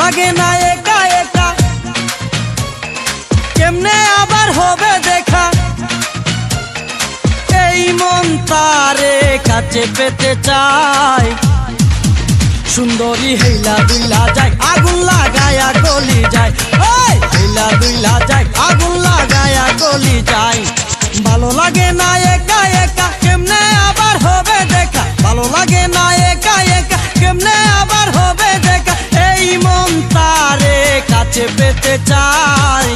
লাগে না একা একা। কেমনে আবার হবে দেখা? এই মন তারে কাছে পেতে চাই। সুন্দরী হেলা দুইলা যায়, আগুন লাগায়া গলি যায়। ওই হেলা দুইলা যায়, আগুন লাগায়া গলি যায়। ভালো লাগে না একা একা, কেমনে আবার হবে দেখা? ভালো লাগে না একা একা, কেমনে আবার হবে দেখা? এই মন তারে কাছে পেতে চাই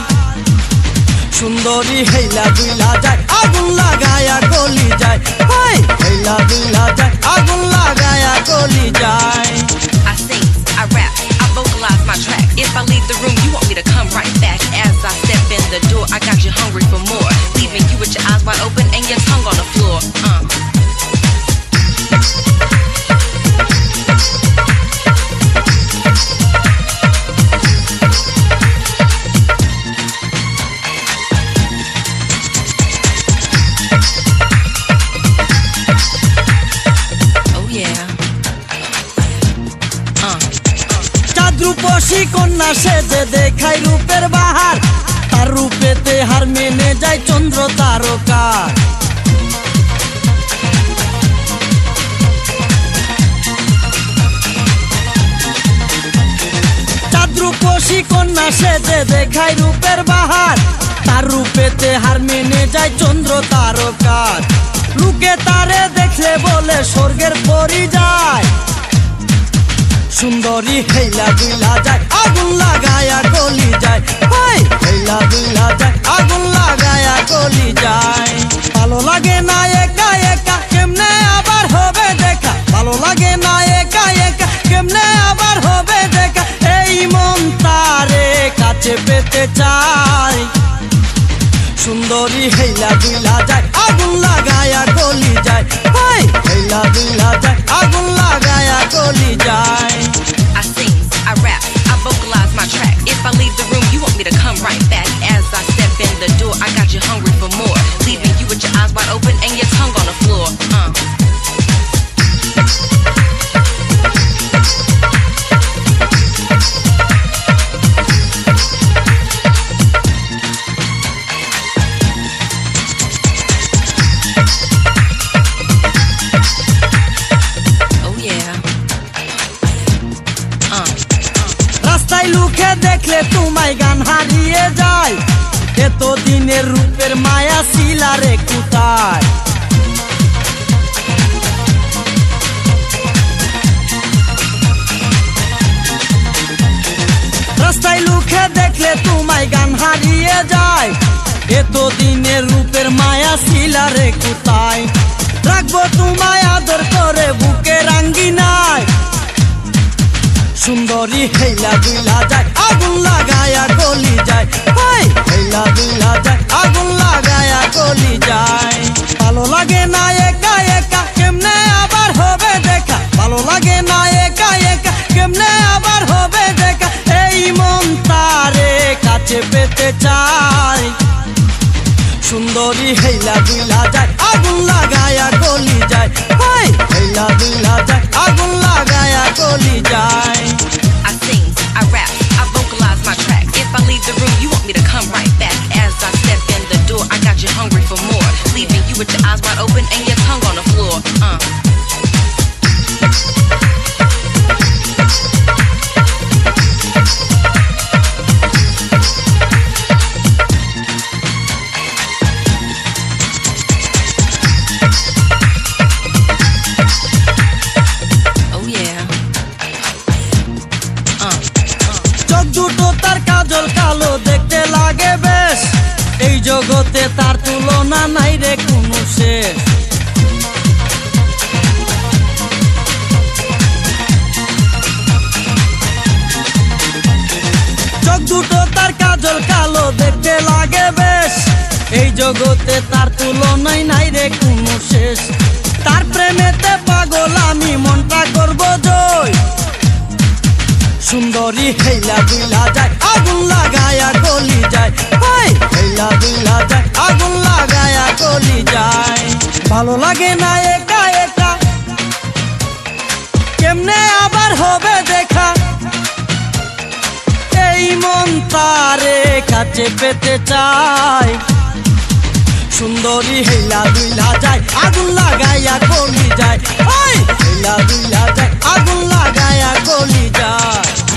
সুন্দরী হেলা দুইলা যায় আগুন লাগায়া গলি যায় হাই হেলা দুইলা যায় আগুন লাগায়া গলি যায় I. If I leave the room, you want me to come right back. As I step in the door, I got you hungry for more. Leaving you with your eyes wide open and your tongue on the floor. Uh. দেখায় রূপের বাহার? তার রূপেতে হার মেনে যায় চন্দ্র তারকার। লুকে তারে দেখলে বলে স্বর্গের পরি যায় সুন্দরী হেলা দুলা যায়, আগুন লাগায়া গলি যায়। হেলা দুলা যায় আগুন রাস্তায় লুকে দেখলে তোমায় গান হারিয়ে যায়। এত দিনের রূপের মায়া শিলারে কুতায় রাস্তায় লুকে দেখলে তোমায় গান হারিয়ে যায়। এত দিনের রূপের মায়া শিলারে কুতায় রাখব তোমায় আদর করে বুকে রাঙ্গি নাই সুন্দরী হেলা দুলা যায়, আগুন লাগায়া গলি যায়। হাই হেলা দুলা যায়, আগুন লাগায়া গলি যায়। ভালো লাগে না একা একা, কেমনে আবার হবে দেখা? ভালো লাগে না একা একা, কেমনে আবার হবে দেখা? এই মন তারে কাছে পেতে চাই। সুন্দরী হেলা দুলা যায়, আগুন লাগায়া গলি যায়। হাই হেলা দুলা যায়, আগুন লাগায়া গলি যায়। If I leave the room, you want me to come right back. As I step in the door, I got you hungry for more. Leaving you with your eyes wide open and your tongue on the floor. Uh. কাজল কালো দেখতে লাগে বেশ। এই জগতে তার তুলনাই নাই রে কোনো শেষ। তার প্রেমেতে পাগল আমি মনটা করব জয়। সুন্দরী হেলা দুলা যায়, আগুন লাগায়া গলি যায়। হাই হেলা দুলা যায়, আগুন লাগায়া গলি যায়। ভালো লাগে না একা একা। কেমনে আবার হবে দেখা? এই মন তারে কাছে পেতে চাই। সুন্দরী হেলা দুইলা যায়, আগুন লাগাইয়া গলি যায়। হেলা দুইলা যায়, আগুন লাগাইয়া গলি যায়।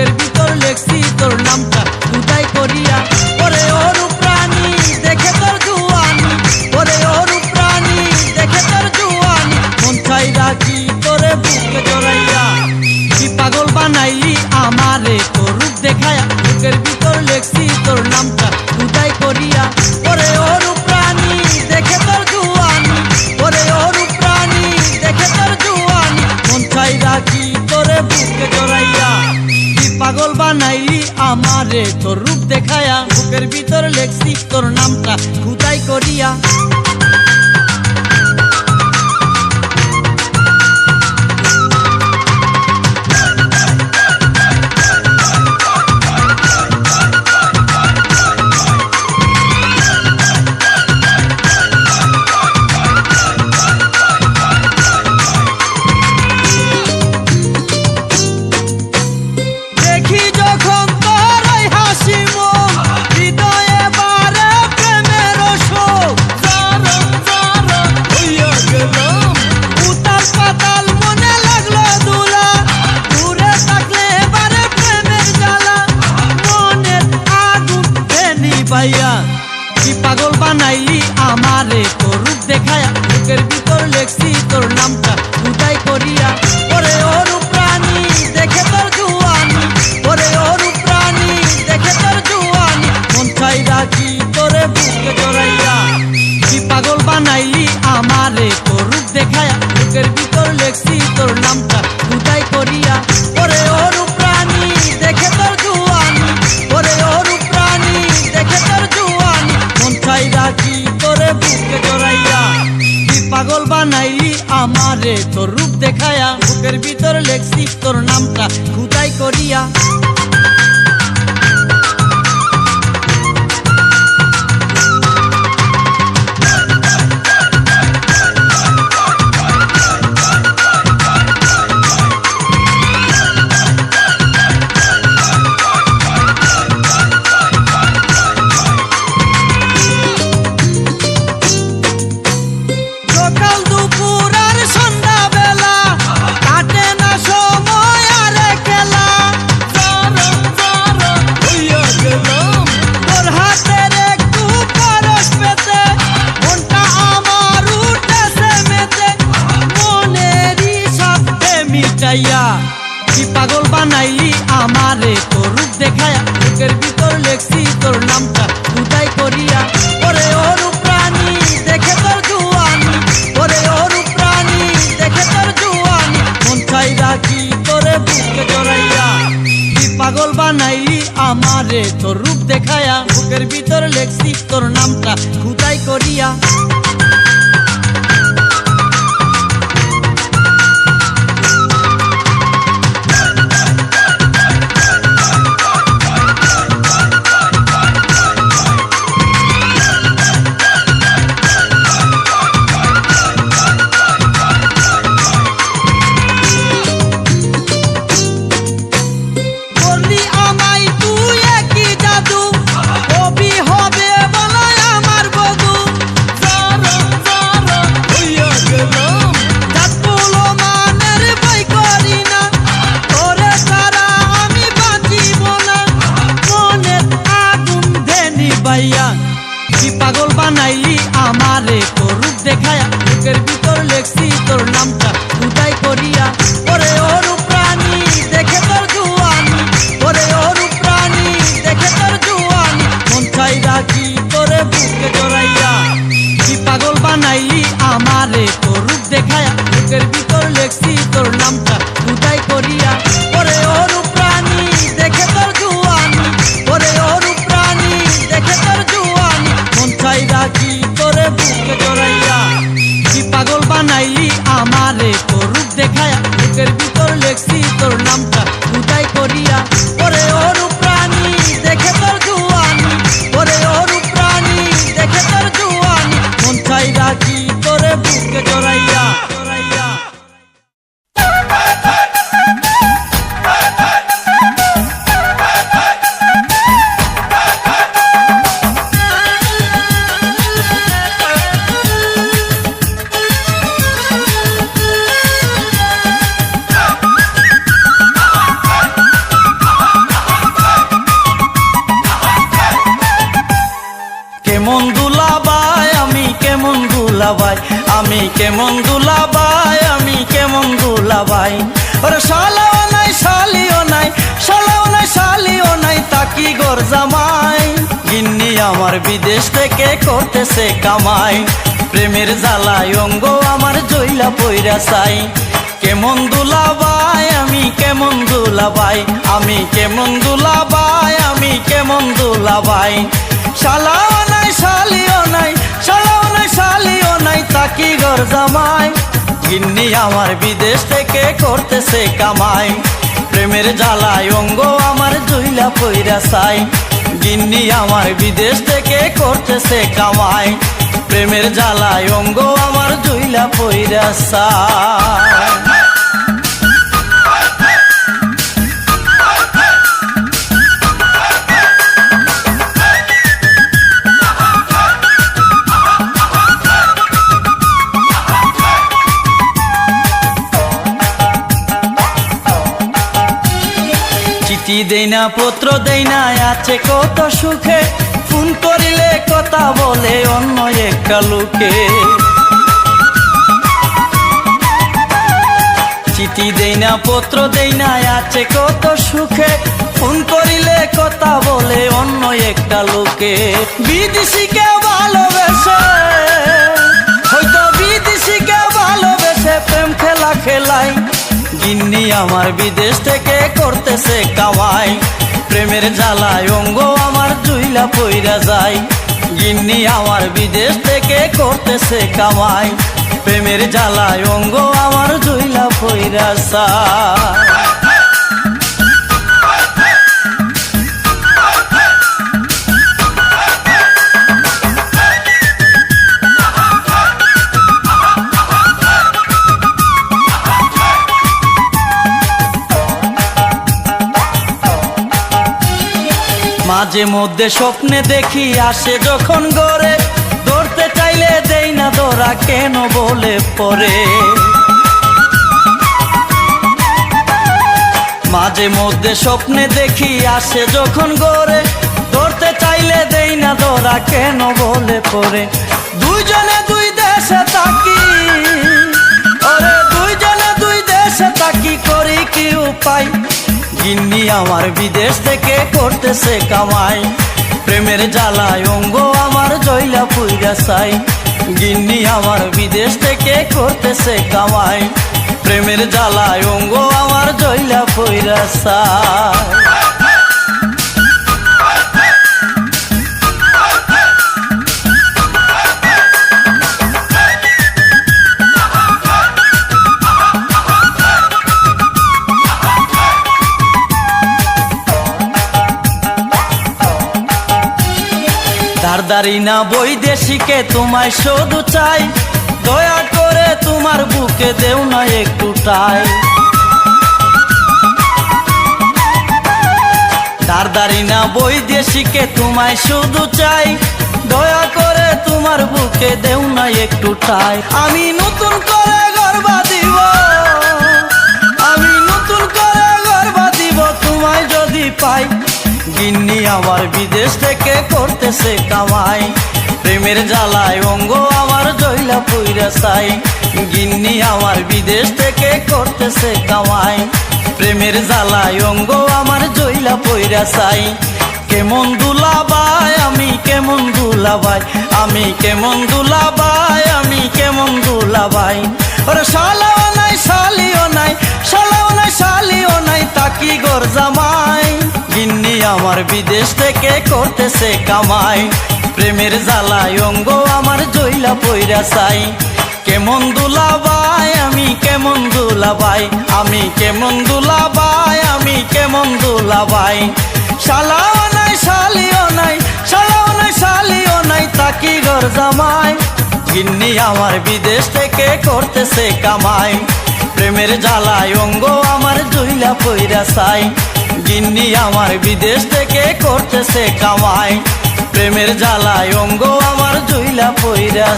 বুকের ভিতর লেখছি তোর নামটা। রে তোর রূপ দেখায়া বুকের ভিতর লেখছি তোর নামটা খুদাই করিয়া। চাইয়া কি পাগল বানাইলি আমারে? তোর রূপ দেখায় বুকের ভিতর লেখছি তোর নামটা উদাই করিয়া। ওরে ওর প্রাণী দেখে তোর জুয়ানি। ওরে ওর প্রাণী দেখে তোর জুয়ানি। মন চাই রাখি তোরে বুকে জড়াইয়া। কি পাগল বানাইলি আমারে? তোর রূপ দেখায়া বুকের ভিতর লেখছি তোর নামটা উদাই করিয়া। কামাই প্রেমের জ্বালায় অঙ্গ আমার জইলা পইরা চাই। কেমন দুলাবাই, আমি কেমন দুলাবাই। আমি কেমন দুলাবাই, আমি কেমন দুলাবাই। শালাও নাই, শালিও নাই, শালাও নাই, শালিও নাই, তাকি ঘর জামাই। গিন্নি আমার বিদেশ থেকে করতেছে কামাই। প্রেমের জ্বালায় অঙ্গ আমার জইলা পইরা চাই। গিন্নি আমার বিদেশ থেকে করতেছে কামাই। প্রেমের জ্বালায় অঙ্গ আমার জইলা পইরা চিঠি দেই না, পত্র দেই না, আছে কত সুখে। ফোন করিলে কথা বলে অন্য একটা লোকে। চিঠি দেই না, পত্র দেই না, আছে কত সুখে। ফোন করিলে কথা বলে অন্য একটা লোকে। বিদেশিকে ভালোবেসে, হয়তো বিদেশিকে ভালোবেসে প্রেম খেলা খেলাই। গিন্নি আমার বিদেশ থেকে করতেছে কামাই। প্রেমের জ্বালায় অঙ্গ আমার জুইলা পইরা যায়। গিন্নি আমার বিদেশ থেকে করতেছে কামাই। প্রেমের জ্বালায় অঙ্গ আমার জুইলা পইরা যায়। মাঝে মধ্যে স্বপ্নে দেখি আসে যখন গড়ে। ধরতে চাইলে দেই না ধরা, কেন বলে পরে? মাঝে মধ্যে স্বপ্নে দেখি আসে যখন গড়ে। ধরতে চাইলে দেই না ধরা, কেন বলে পরে? দুইজনে দুই দেশে থাকি। ওরে দুইজনে দুই দেশে থাকি, করি কি উপায়? গিন্নি আমার বিদেশ থেকে করতেছে কামাই। প্রেমের জ্বালায় অঙ্গ আমার জয়লা পুইরা সাই গিন্নি আমার বিদেশ থেকে করতেছে কামাই। প্রেমের জ্বালায় অঙ্গ আমার জয়লা পুইরা চাই না বৈদেশিকে তোমায় শুধু চাই। দয়া করে তোমার বুকে দেও না একটু টাই। দারদারি না বৈদেশিকে তোমায় শুধু চাই। দয়া করে তোমার বুকে দেও না একটু টাই। আমি নতুন করে গর্বা দিব আমি নতুন করে গর্বা দিব তোমায় যদি পাই গিন্নি আমার বিদেশ থেকে করতেছে কামাই। প্রেমের জ্বালায় অঙ্গ আমার জইলা পুইরা চাই। গিন্নি আমার বিদেশ থেকে করতেছে কামাই। প্রেমের জ্বালায় অঙ্গ আমার জইলা পইরা চাই। কেমন দুলাবাই, আমি কেমন দুলাবাই। আমি কেমন দুলাবাই, আমি কেমন দুলাবাই। ওরে শালাও নাই, শালিও নাই, শালাও নাই, শালিও নাই তাকি গর জামাই? গিন্নি আমার বিদেশ থেকে করতেছে কামাই। প্রেমের জ্বালায় অঙ্গ আমার জইলা পইরা চাই। কেমন দুলাবাই, আমি কেমন দুলাবাই, আমি কেমন দুলাবাই, আমি কেমন দুলাবাই। শালাও নাই, শালিও নাই, শালাও নাই, শালিও নাই তাকি ঘর জামাই। গিন্নি আমার বিদেশ থেকে করতেছে কামাই। প্রেমের জ্বালায় অঙ্গ আমার জইলা পইরা চাই। গিন্নি আমার বিদেশ থেকে করতেছে কামাই। প্রেমের জ্বালায় অঙ্গ আমার জইলা পইরা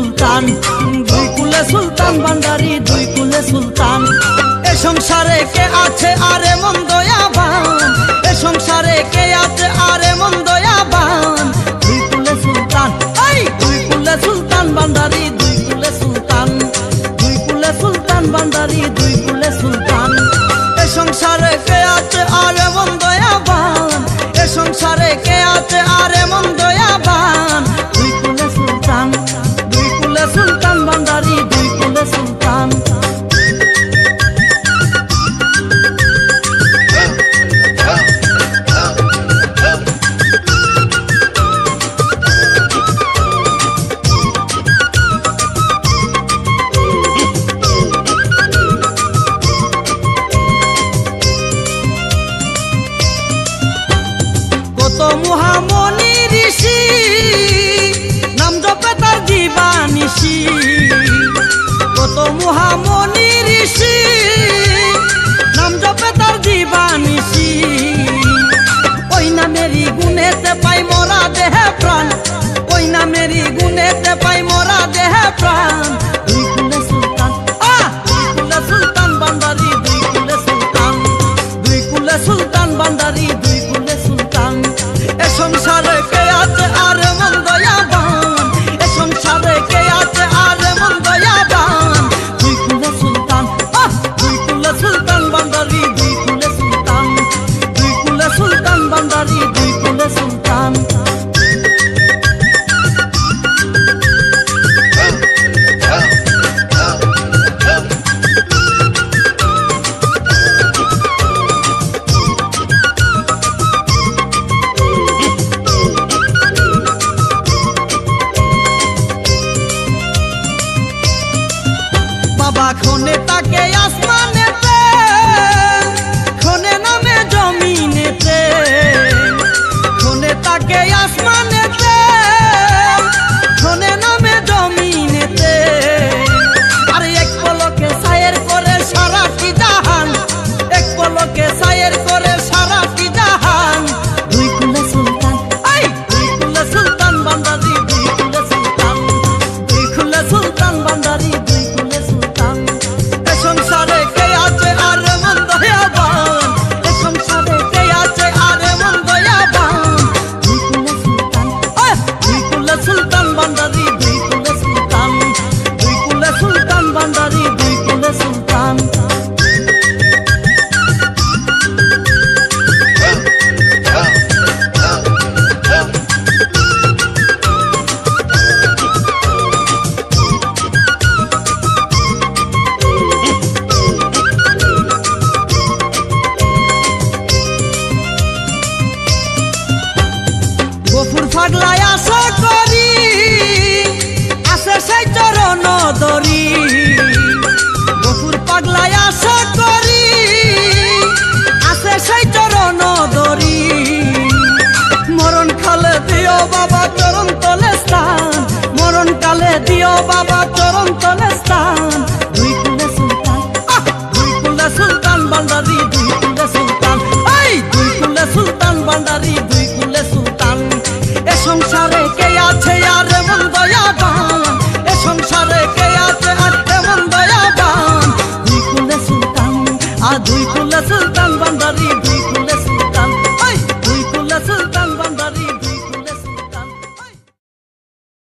সুলতান, দুই কুলে সুলতান ভান্ডারি দুই কুলে সুলতান। এ সংসারে কে আছে আরে মন দয়াবান? এ সংসারে কে আছে আরে মন দয়াবান? দুই কুলে সুলতান, এই দুই কুলে সুলতান ভান্ডারি দুই কুলে সুলতান। দুই কুলে সুলতান ভান্ডারি দুই কুলে সুলতান। এ সংসারে কে আছে আরে মন দয়াবান? এ সংসারে কে আছে আরে মন্দ